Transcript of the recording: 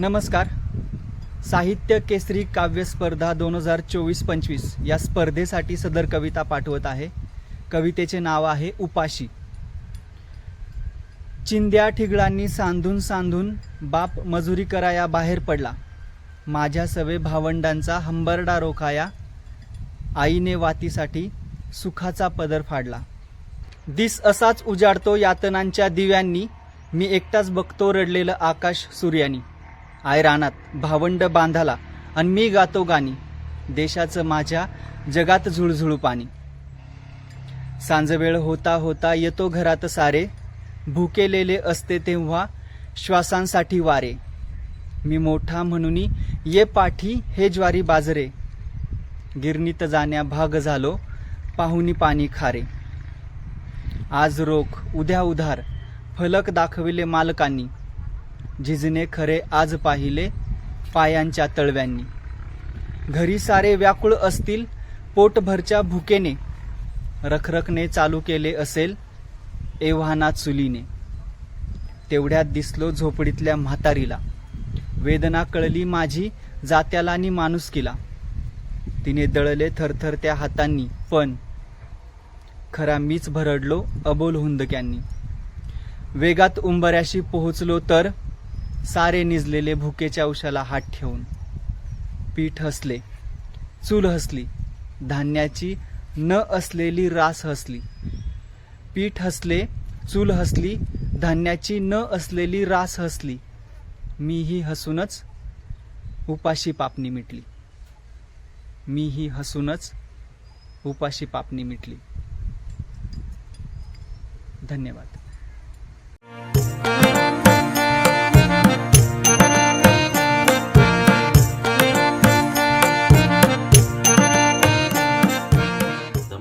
नमस्कार. साहित्य केसरी काव्य स्पर्धा दोन हजार चोवीस पंचवीस या स्पर्धेसाठी सदर कविता पाठवत आहे. कवितेचे नाव आहे उपाशी. चिंद्या ठिगळांनी सांधून सांधून बाप मजुरी कराया बाहेर पडला. माझ्या सवे भावंडांचा हंबरडा रोखाया. आईने वातीसाठी सुखाचा पदर फाडला. दिस असाच उजाडतो यातनांच्या दिव्यांनी. मी एकटाच बघतो रडलेलं आकाश सूर्यानी. आय रानात भावंड बांधाला आणि मी गातो गाणी. देशाचं माझ्या जगात झुळझुळू पाणी. सांजवेळ होता होता येतो घरात सारे. भुकेलेले असते तेव्हा श्वासांसाठी वारे. मी मोठा म्हणून ये पाठी हे ज्वारी बाजरे. गिरणीत जाण्या भाग झालो पाहुनी पाणी खारे. आज रोख उद्या उधार. फलक दाखविले मालकांनी. झिजणे खरे आज पाहिले पायांच्या तळव्यांनी. घरी सारे व्याकुळ असतील पोटभरच्या भुकेने. रखरखने चालू केले असेल एव्हाना चुलीने. तेवढ्यात दिसलो झोपडीतल्या म्हातारीला. वेदना कळली माझी जात्याला आणि माणुसकीला. तिने दळले थरथरत्या हातांनी पण खरा मीच भरडलो अबोल हुंदक्यांनी. वेगात उंबऱ्याशी पोहोचलो तर सारे निजलेले भुकेच्या उशाला हात ठेवून. पीठ हसले. चूल हसली. धान्याची न असलेली रास हसली. पीठ हसले. चूल हसली. धान्याची न असलेली रास हसली. मीही हसूनच उपाशी पापणी मिटली. मीही हसूनच उपाशी पापणी मिटली. धन्यवाद.